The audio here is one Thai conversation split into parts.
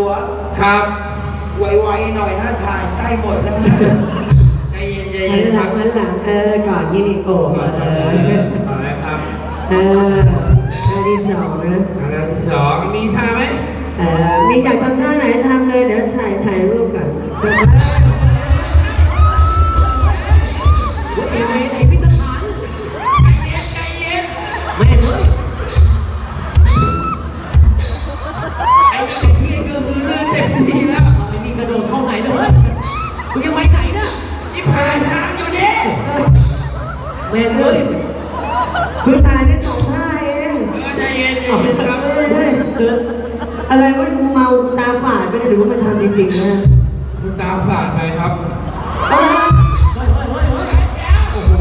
ตัวครับ ไวๆหน่อยถ้าถ่ายใกล้หมดแล้วนะใจเย็นใจหัเย็นนหคลัรังบหันหลังเออก่อนยินิโกะก่อนเอเลยอก่อนเลยครับเออท่าที่สองนะอันนั้นที่สองมีท่าไหมเออมีอยากทำท่าไแม่งเว้ยคือถ่ายได้สองท่าเองเออใจเย็นใจเย็นครับเฮ้ยเฮ้ยเดินอะไรวะกูเมากูตาฝาดไปเลยหรือว่ามันทำจริงๆนะคุณตามฝาดไปครับเออเฮ้ยเฮ้ยเฮ้ยเฮ้ยโอ้โห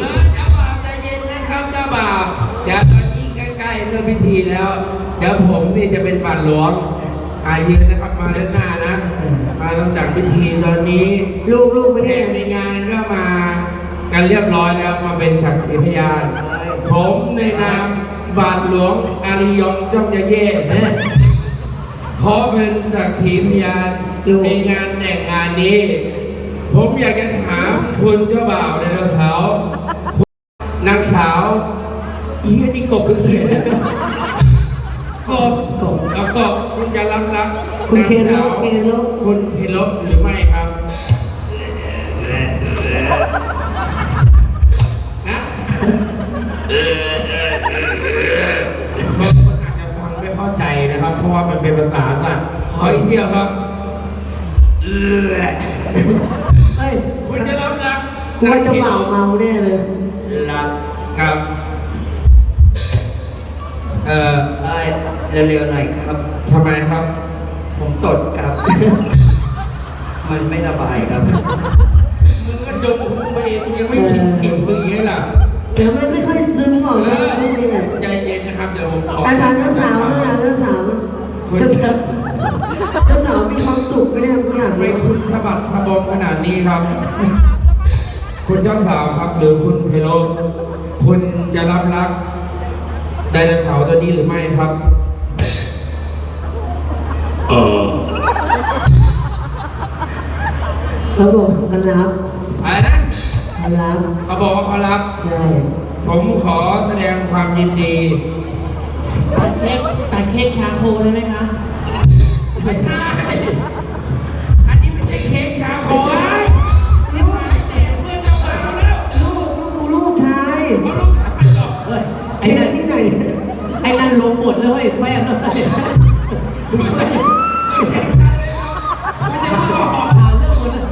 เออเจ้าบ่าวใจเย็นนะครับเจ้าบ่าวเดี๋ยวตอนนี้ใกล้ๆเริ่มพิธีแล้ว เดี๋ยวผมนี่จะเป็นบัตรหลวงอายืนนะครับมาด้านหน้านะมาลำดับพิธีตอนนี้ ลูกลูกไม่แขได้กในงานก็มา กันเรียบร้อยแล้วมาเป็นสักขีพยาน ผมในนามบาทหลวงอาริยงจ้องจะเย่ขอเป็นสักขีพยานในงานแต่งงานนี้ ผมอยากจะถามคุณเจ้าบ่าวในดาวเสาร์คุณนางสาวอีนี่กบหรือเขียนเนี่ยกบกบแล้วกบคุณจะรับรักคุณเคโรนางสาวเคโรคุณเคโรหรือไม่ครับ ครับ เพราะว่ามันเป็นภาษาสัตว์ขออีกเที่ยวครับเฮ้ยคุณจะรับรักกูว่าเจะเมาเมาแน่เลยรับครับ เอ่อเอ้ยเร็วๆหน่อยครับทำไมครับ ผมตดครับ มันไม่ระบายครับมึงก็ดมของมึงไปเองมึงยังไม่ชินกลิ่นมึงอย่างนี้ล่ะเดี๋ยวมันไม่ค่อยซึมออกเอนะอช่วงนี้แหละใจเย็นนะครับ เดี๋ยวผมขออาจารย์เจ้าสาวเจ้าสาวเจ้าสาว คุณเจ้าสาวเจ้าสาวมีความสุขไหมเนี่ยทุกอย่างไม่คุณสะบัดสะบอมขนาดนี้ครับ คุณเจ้าสาวครับ หรือคุณเพโลคุณจะรับรักไดโนเสาร์ตัวนี้หรือไม่ครับเขาบอกกันรับอะไรนะกันรับเขาบอกว่าเขารับ ใช่ผมขอแสดงความยินดี ตัดเค้กตัดเค้กชาโคได้ไหมคะไม่ใช่อันนี้ไม่ใช่เค้กชาโคยนี่ว่าแจกเพื่อนเจ้าบ่าวแล้วลูกลูกลูกชายเอาลูกสาวไปหรอเฮ้ยไอ้ไอ้นั่นั่นนที่ไหน ไอ้นั่นลงหมดเลยเฮ้ยแฟนเลยคุณจะไม่ได้คุณจะเพิ่งออกหาเรื่องหมดเลย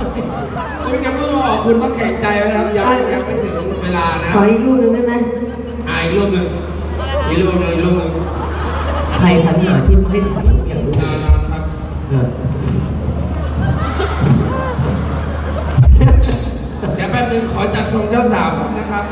คุณจะเพิ่งออกคุณต้องแข็งใจไว้ครับยังยังไม่ถึงเวลานะ ขออีกลูกหนึ่งได้ไหม อ่าอีกรูปหนึ่งอีกรูปหนึ่งอีกรูปหนึ่ง ใครขัน หาที่ไม่ใส่อยากรู้เออเดี๋ยวแป๊บนึงขอจัดชมเจ้าสาวผมนะครับ